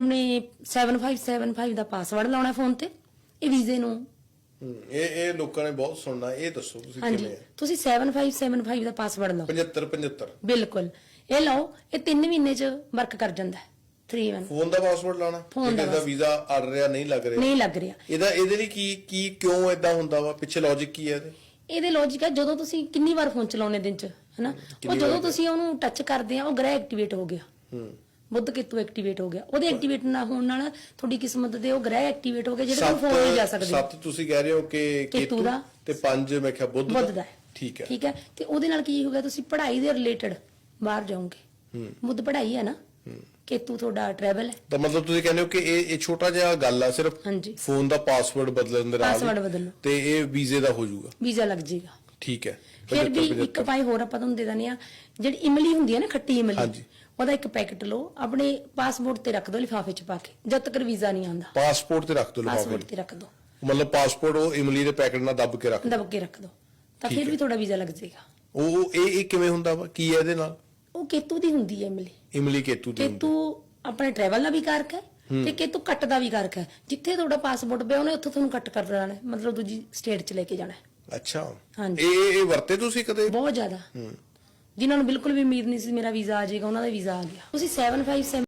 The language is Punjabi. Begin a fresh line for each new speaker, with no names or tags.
ਨੇ 7575 ਦਾ ਪਾਸਵਰਡ ਲਾਉਣਾ ਫੋਨ ਤੇ ਇਹ ਵੀਜ਼ੇ ਨੂੰ।
ਹੂੰ, ਇਹ ਇਹ ਲੋਕਾਂ ਨੇ ਬਹੁਤ ਸੁਣਨਾ ਇਹ ਦੱਸੋ ਤੁਸੀਂ
ਹਾਂਜੀ
ਕਿਵੇਂ
ਤੁਸੀਂ 7575 ਦਾ ਪਾਸਵਰਡ ਲਾਓ।
75 75
ਬਿਲਕੁਲ ਇਹ ਲਾਓ ਇਹ 3 ਮਹੀਨੇ ਚ ਵਰਕ ਕਰ ਜਾਂਦਾ ਹੈ 3 1
ਫੋਨ ਦਾ ਪਾਸਵਰਡ ਲਾਣਾ
ਫੋਨ ਦਾ
ਦਾ ਵੀਜ਼ਾ ਅੜ ਰਿਹਾ ਨਹੀਂ ਲੱਗ ਰਿਹਾ।
ਨਹੀਂ ਲੱਗ ਰਿਹਾ।
ਇਹਦਾ ਇਹਦੇ ਲਈ ਕੀ ਕੀ ਕਿਉਂ ਇਦਾਂ ਹੁੰਦਾ ਵਾ? ਪਿੱਛੇ ਲੌਜੀਕ ਕੀ ਹੈ ਇਹਦੇ?
ਇਹਦੇ ਲੌਜੀਕ ਹੈ ਜਦੋਂ ਤੁਸੀਂ ਕਿੰਨੀ ਵਾਰ ਫੋਨ ਚਲਾਉਨੇ ਦਿਨ ਚ ਹਨਾ? ਉਹ ਜਦੋਂ? ਤੁਸੀਂ ਉਹਨੂੰ ਟੱਚ ਕਰਦੇ ਆ ਉਹ ਗ੍ਰਹਿ ਐਕਟੀਵੇਟ ਹੋ ਗਿਆ।
ਹੂੰ।
ਬੁੱਧ ਕਿਤੂ ਐਕਟੀਵੇਟ ਹੋ ਗਿਆ। ਉਹਦੇ ਐਕਟੀਵੇਟ ਨਾ ਹੋਣ ਨਾਲ ਤੁਹਾਡੀ ਕਿਸਮਤ ਦੇ ਉਹ ਗ੍ਰਹਿ ਐਕਟੀਵੇਟ ਹੋ ਗਏ ਜਿਹੜੇ ਤੁਹਾਨੂੰ ਫੋਨ ਨਹੀਂ ਜਾ ਸਕਦੇ
ਸੱਤ ਤੁਸੀਂ ਕਹਿ ਰਹੇ ਹੋ ਕਿ
ਕੇਤੂ ਦਾ।
ਤੇ ਪੰਜ ਮੈਂ ਕਿਹਾ ਬੁੱਧ
ਬੁੱਧ ਦਾ।
ਠੀਕ ਹੈ।
ਠੀਕ ਹੈ। ਤੇ ਉਹਦੇ ਨਾਲ ਕੀ ਹੋਊਗਾ ਤੁਸੀਂ ਪੜ੍ਹਾਈ ਦੇ ਰਿਲੇਟਡ ਬਾਹਰ ਜਾਓਗੇ। ਬੁੱਧ ਪੜ੍ਹਾਈ ਹੈ ਨਾ? ਕੇਤੂ ਤੁਹਾਡਾ ਟਰੈਵਲ ਹੈ।
ਤਾਂ ਮਤਲਬ ਤੁਸੀਂ ਕਹਿੰਦੇ ਹੋ ਕਿ ਇਹ ਇਹ ਛੋਟਾ ਜਿਹਾ ਗੱਲ ਆ ਸਿਰਫ ਫੋਨ ਦਾ ਪਾਸਵਰਡ ਬਦਲਣ ਦੇ ਨਾਲ
ਪਾਸਵਰਡ ਬਦਲੋ।
ਤੇ ਇਹ ਵੀਜ਼ੇ ਦਾ ਹੋ ਜਾਊਗਾ।
ਵੀਜ਼ਾ ਲੱਗ ਜਾਏਗਾ।
ਠੀਕ ਹੈ।
ਫਿਰ
75,
ਵੀ ਇੱਕ ਪਾਈ ਹੋਰ ਆਪਾਂ ਤੁਹਾਨੂੰ ਦੇ ਦਿੰਦੇ ਆ ਜਿਹੜੀ ਇਮਲੀ ਹੁੰਦੀ ਹੈ ਨਾ ਖੱਟੀ ਇਮਲੀ
ਹਾਂਜੀ।
ਉਹਦਾ ਇੱਕ ਪੈਕੇਟ ਲਓ ਆਪਣੇ ਪਾਸਪੋਰਟ ਤੇ ਰੱਖ ਦਿਓ ਲਿਫਾਫੇ 'ਚ ਪਾ ਕੇ ਜਦ ਤੱਕ ਵੀਜ਼ਾ ਨਹੀਂ ਆਉਂਦਾ।
ਪਾਸਪੋਰਟ ਤੇ ਰੱਖ ਦੋ ਲਿਫਾਫੇ
ਪਾਸਪੋਰਟ ਤੇ ਰੱਖ ਦਿਓ।
ਮਤਲਬ ਪਾਸਪੋਰਟ ਉਹ ਇਮਲੀ ਦੇ ਪੈਕੇਟ ਨਾਲ ਦੱਬ ਕੇ ਰੱਖ।
ਦਬ ਕੇ ਰੱਖ ਦਿਓ। ਤਾਂ
ਠੀਕ
ਫਿਰ
ਹੈ।
ਵੀ ਤੁਹਾਡਾ ਵੀਜ਼ਾ ਲੱਗ ਜਾਏਗਾ।
ਉਹ ਉਹ ਇਹ ਇਹ ਕਿਵੇਂ ਹੁੰਦਾ ਵਾ? ਕੀ ਹੈ ਇਹਦੇ ਨਾਲ?
ਉਹ ਕੇਤੂ ਦੀ ਹੁੰਦੀ ਹੈ ਇਮਲੀ।
ਇਮਲੀ ਕੇਤੂ ਦੀ ਹੁੰਦੀ।
ਕੇਤੂ ਆਪਣੇ ਟਰੈਵਲ ਦਾ ਵੀ ਕਾਰਕ ਹੈ ਤੇ ਕੇਤੂ ਕੱਟ ਦਾ ਵੀ ਕਾਰਕ ਹੈ। ਜਿੱਥੇ ਤੁਹਾਡਾ ਪਾਸਪੋਰਟ ਪਿਆ ਉਹਨੇ ਉੱਥੋਂ ਤੁਹਾਨੂੰ ਕੱਟ ਕਰ ਦੇਣਾ ਹੈ। ਮਤਲਬ ਦੂਜੀ ਸਟੇਟ 'ਚ ਲੈ ਕੇ ਜਾਣਾ ਹੈ।
ਅੱਛਾ।
ਹਾਂਜੀ।
ਇਹ ਇਹ- ਵਰਤੇ ਤੁਸੀਂ ਕਦੇ?
ਬਹੁਤ ਜ਼ਿਆਦਾ। ਜਿਨ੍ਹਾਂ ਨੂੰ ਬਿਲਕੁਲ ਵੀ ਉਮੀਦ ਨਹੀਂ ਸੀ ਮੇਰਾ ਵੀਜ਼ਾ ਆ ਜਾਏਗਾ ਉਹਨਾਂ ਦਾ ਵੀਜ਼ਾ ਆ ਗਿਆ। ਤੁਸੀਂ 757